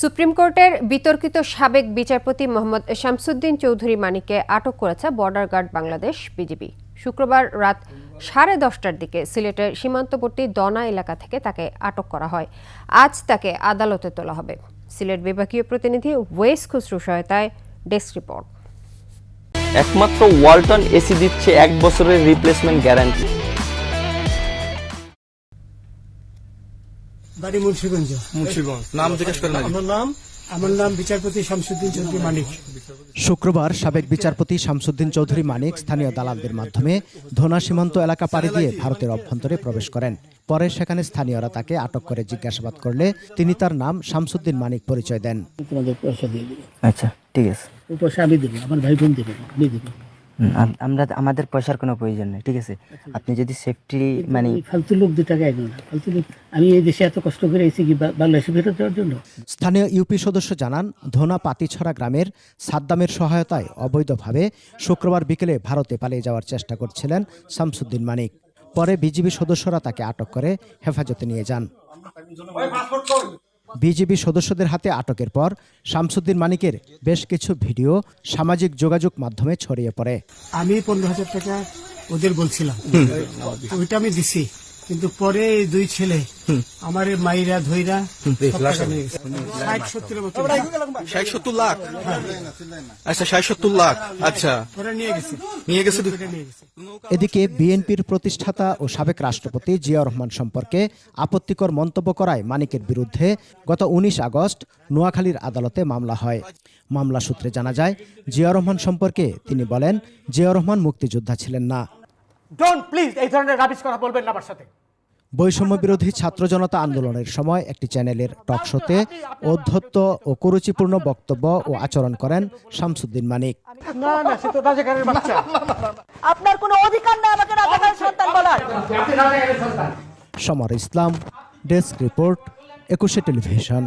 Supreme কোর্টের বিতর্কিত সাবেক বিচারপতি মোহাম্মদ শামসুদ্দিন চৌধুরী মানিককে আটক করেছে বর্ডার গার্ড বাংলাদেশ বিজিবি। শুক্রবার রাত সাড়ে দশটার দিকে সিলেটের সীমান্তবর্তী দনা এলাকা থেকে তাকে আটক করা হয়। আজ তাকে আদালতে তোলা হবে। সিলেট বিভাগীয় প্রতিনিধি ওয়েস খুসরু সহায়তায় ডেস্ক রিপোর্ট। একমাত্র ওয়ালটন এসি দিচ্ছে এক বছরের রিপ্লেসমেন্ট গ্যারান্টি। বাড়ি মুন্সিগঞ্জ। মুন্সিগঞ্জ। নাম জিজ্ঞেস করেন আমার নাম আমার নাম বিচারপতি শামসুদ্দিন চৌধুরী মানিক। শুক্রবার সাবেক বিচারপতি শামসুদ্দিন চৌধুরী মানিক স্থানীয় দালালদের মাধ্যমে ধনা সীমান্ত এলাকা পাড়ি দিয়ে ভারতের অভ্যন্তরে প্রবেশ করেন। পরে সেখানে স্থানীয়রা তাকে আটক করে জিজ্ঞাসাবাদ করলে তিনি তার নাম শামসুদ্দিন মানিক পরিচয় দেন। তোমাদের পয়সা দিয়ে আচ্ছা ঠিক আছে। পয়সা আমি দেবো আমার ভাই বোন দেবে আমি দেবো। আমরা আমাদের পয়সার কোনো প্রয়োজন নেই ঠিক আছে? আপনি যদি সেফটি মানে ফালতু লোক দু টাকা এগো না। ফালতু লোক আমি এই দেশে এত কষ্ট করে এসেছি কি বাংলাদেশে ফেরত দেওয়ার জন্য? স্থানীয় ইউপি সদস্য জানান ধোনা পাতিছড়া গ্রামের সাদ্দামের সহায়তায় অবৈধভাবে শুক্রবার বিকেলে ভারতে পালিয়ে যাওয়ার চেষ্টা করছিলেন শামসুদ্দিন মানিক। পরে বিজিবি সদস্যরা তাকে আটক করে হেফাজতে নিয়ে যান। বিজিবি সদস্যদের হাতে আটকের পর শামসুদ্দিন মানিকের বেশ কিছু ভিডিও সামাজিক যোগাযোগ মাধ্যমে ছড়িয়ে পড়ে। আমি পনেরো হাজার টাকা ওদের বলছিলাম। ওইটা আমি দিছি। কিন্তু পরে এই দুই ছেলে আমার মাইরা ধইরা গেছে। ষাট সত্তর লাখ? আচ্ছা ষাট সত্তর লাখ। আচ্ছা। গেছে। নিয়ে গেছে এদিকে বিএনপির প্রতিষ্ঠাতা ও সাবেক রাষ্ট্রপতি জিয়া রহমান সম্পর্কে আপত্তিকর মন্তব্য করায় মানিকের বিরুদ্ধে গত উনিশ আগস্ট নোয়াখালীর আদালতে মামলা হয়। মামলা সূত্রে জানা যায় জিয়া রহমান সম্পর্কে তিনি বলেন জিয়া রহমান মুক্তিযোদ্ধা ছিলেন না। ডোন্ট প্লিজ এই ধরনের রাবিশ কথা বলবেন না আমার সাথে। বৈষম্য বিরোধী ছাত্র জনতা আন্দোলনের সময় একটি চ্যানেলের টক শোতে অধ্যত্ত ও কুরুচিপূর্ণ বক্তব্য ও আচরণ করেন শামসুদ্দিন মানিক। না না সে তো রাজাকারের বাচ্চা। আপনার কোনো অধিকার নেই আমাকে রাজাকার সন্তান বলার। Samar Islam desk report Ekushey television.